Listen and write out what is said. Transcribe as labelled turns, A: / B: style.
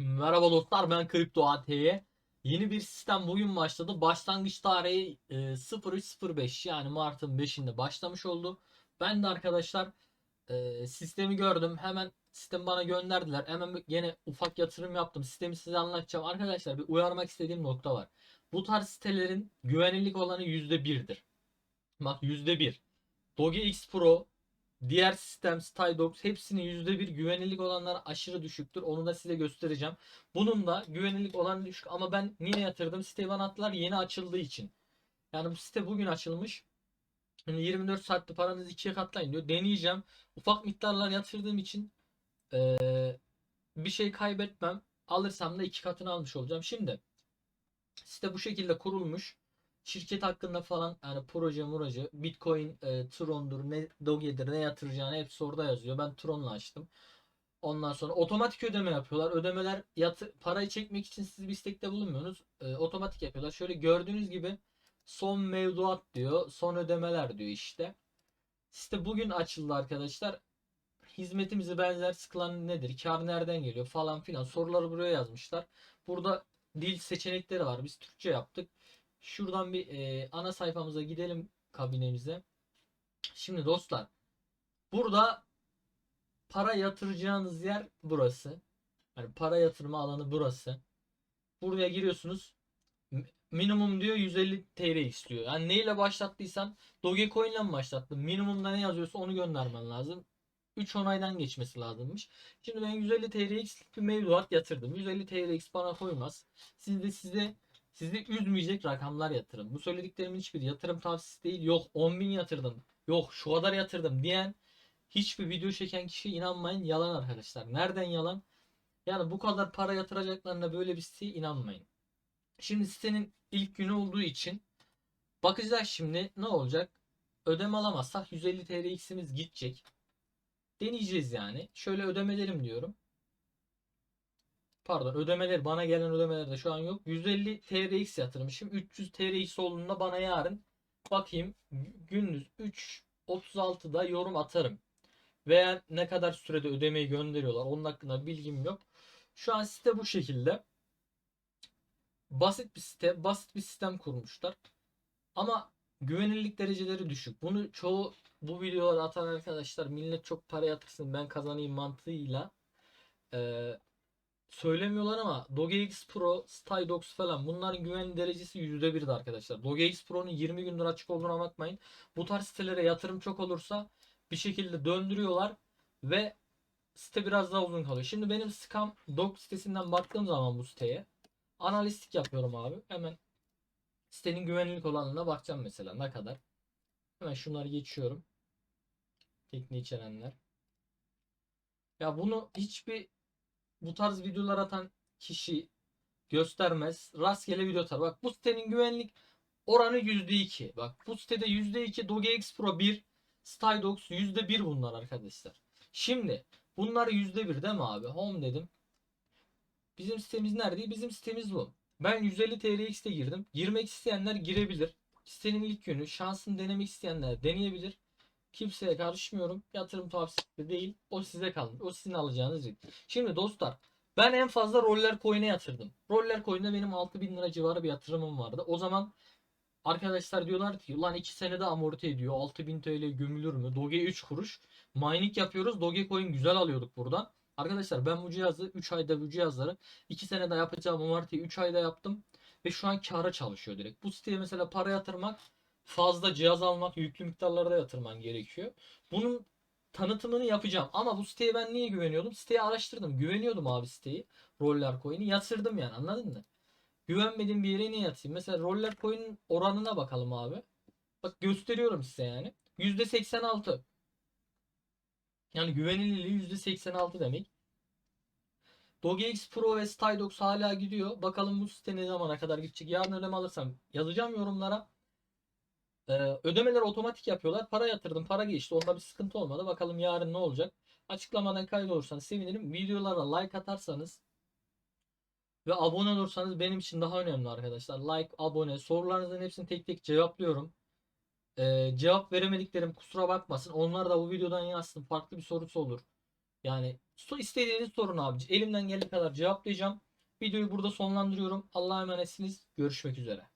A: Merhaba dostlar ben Kripto AT'ye. Yeni bir sistem bugün başladı. Başlangıç tarihi e, 0305 yani Mart'ın 5'inde başlamış oldu. Ben de arkadaşlar e, sistemi gördüm. Hemen sistemi bana gönderdiler. Hemen yine ufak yatırım yaptım. Sistemi size anlatacağım. Arkadaşlar bir uyarmak istediğim nokta var. Bu tarz sitelerin güvenilirlik oranı %1'dir. Bak %1. DogeX Pro, Diğer sistem Stydox hepsinin %1 güvenilirlik olanları aşırı düşüktür. Onu da size göstereceğim. Bunun da güvenilirlik olanı düşük ama ben niye yatırdım? Siteyi bana attılar yeni açıldığı için. Yani bu site bugün açılmış. Yani 24 saatte paranızı ikiye katlayın diyor. Deneyeceğim. Ufak miktarlar yatırdığım için eee, bir şey kaybetmem. Alırsam da iki katını almış olacağım. Şimdi site bu şekilde kurulmuş şirket hakkında falan yani proje muracı Bitcoin, e, Tron'dur, ne Doge'dir ne yatıracağını hepsi orada yazıyor. Ben Tron'la açtım. Ondan sonra otomatik ödeme yapıyorlar. Ödemeler yatı, parayı çekmek için siz bir istekte bulunmuyorsunuz. E, otomatik yapıyorlar. Şöyle gördüğünüz gibi son mevduat diyor. Son ödemeler diyor işte. Site bugün açıldı arkadaşlar. Hizmetimizi benzer sıkılan nedir? Kar nereden geliyor falan filan. Soruları buraya yazmışlar. Burada dil seçenekleri var. Biz Türkçe yaptık. Şuradan bir e, ana sayfamıza gidelim kabinemize. Şimdi dostlar burada para yatıracağınız yer burası. Yani para yatırma alanı burası. Buraya giriyorsunuz. Minimum diyor 150 TL istiyor. Yani neyle başlattıysan Dogecoin ile mi başlattın? Minimumda ne yazıyorsa onu göndermen lazım. 3 onaydan geçmesi lazımmış. Şimdi ben 150 TL'lik bir mevduat yatırdım. 150 TL'lik bana koymaz. Siz de size sizi üzmeyecek rakamlar yatırın. Bu söylediklerimin hiçbir yatırım tavsiyesi değil. Yok 10.000 yatırdım. Yok şu kadar yatırdım diyen hiçbir video çeken kişiye inanmayın. Yalan arkadaşlar. Nereden yalan? Yani bu kadar para yatıracaklarına böyle bir siteye inanmayın. Şimdi sitenin ilk günü olduğu için bakacağız şimdi ne olacak? Ödeme alamazsak 150 TL'x'imiz gidecek. Deneyeceğiz yani. Şöyle ödeme edelim diyorum. Pardon ödemeler bana gelen ödemelerde şu an yok. 150 TRX yatırmışım. 300 TRX olduğunda bana yarın bakayım gündüz 3.36'da yorum atarım. Veya ne kadar sürede ödemeyi gönderiyorlar. Onun hakkında bilgim yok. Şu an site bu şekilde. Basit bir site, basit bir sistem kurmuşlar. Ama güvenilirlik dereceleri düşük. Bunu çoğu bu videoları atan arkadaşlar millet çok para yatırsın ben kazanayım mantığıyla eee söylemiyorlar ama DogeX Pro, Stydox falan bunların güven derecesi %1'di arkadaşlar. DogeX Pro'nun 20 gündür açık olduğuna bakmayın. Bu tarz sitelere yatırım çok olursa bir şekilde döndürüyorlar ve site biraz daha uzun kalıyor. Şimdi benim Scam Dog sitesinden baktığım zaman bu siteye analistik yapıyorum abi. Hemen sitenin güvenlik olanına bakacağım mesela ne kadar. Hemen şunları geçiyorum. Tekniği içerenler. Ya bunu hiçbir bu tarz videolar atan kişi göstermez. Rastgele video atar. Bak bu sitenin güvenlik oranı %2. Bak bu sitede %2 DogeX Pro 1 Stydox %1 bunlar arkadaşlar. Şimdi bunlar %1 değil mi abi? Home dedim. Bizim sitemiz nerede? Bizim sitemiz bu. Ben 150 TLX'te girdim. Girmek isteyenler girebilir. Sitenin ilk günü şansını denemek isteyenler deneyebilir. Kimseye karışmıyorum. Yatırım tavsiyesi değil. O size kalmış. O sizin alacağınız risk. Şimdi dostlar ben en fazla roller coin'e yatırdım. Roller coin'de benim 6000 lira civarı bir yatırımım vardı. O zaman arkadaşlar diyorlar ki ulan 2 senede amorti ediyor. 6000 TL gömülür mü? Doge 3 kuruş. Mining yapıyoruz. Dogecoin güzel alıyorduk buradan. Arkadaşlar ben bu cihazı 3 ayda bu cihazları 2 senede yapacağım amortiyi 3 ayda yaptım. Ve şu an kâra çalışıyor direkt. Bu siteye mesela para yatırmak fazla cihaz almak, yüklü miktarlarda yatırman gerekiyor. Bunun tanıtımını yapacağım. Ama bu siteye ben niye güveniyordum? Siteyi araştırdım. Güveniyordum abi siteyi. Roller Coin'i yatırdım yani anladın mı? Güvenmediğim bir yere niye yatayım? Mesela Roller Coin'in oranına bakalım abi. Bak gösteriyorum size yani. %86. Yani güvenilirliği %86 demek. DogeX Pro ve Stydox hala gidiyor. Bakalım bu site ne zamana kadar gidecek. Yarın ödeme alırsam yazacağım yorumlara. Ee, ödemeleri otomatik yapıyorlar. Para yatırdım, para geçti. Onda bir sıkıntı olmadı. Bakalım yarın ne olacak. Açıklamadan kaydolursanız sevinirim. Videolara like atarsanız ve abone olursanız benim için daha önemli arkadaşlar. Like, abone, sorularınızın hepsini tek tek cevaplıyorum. Ee, cevap veremediklerim kusura bakmasın. Onlar da bu videodan yazsın. Farklı bir sorusu olur. Yani istediğiniz sorun abi. Elimden geldiği kadar cevaplayacağım. Videoyu burada sonlandırıyorum. Allah'a emanetsiniz. Görüşmek üzere.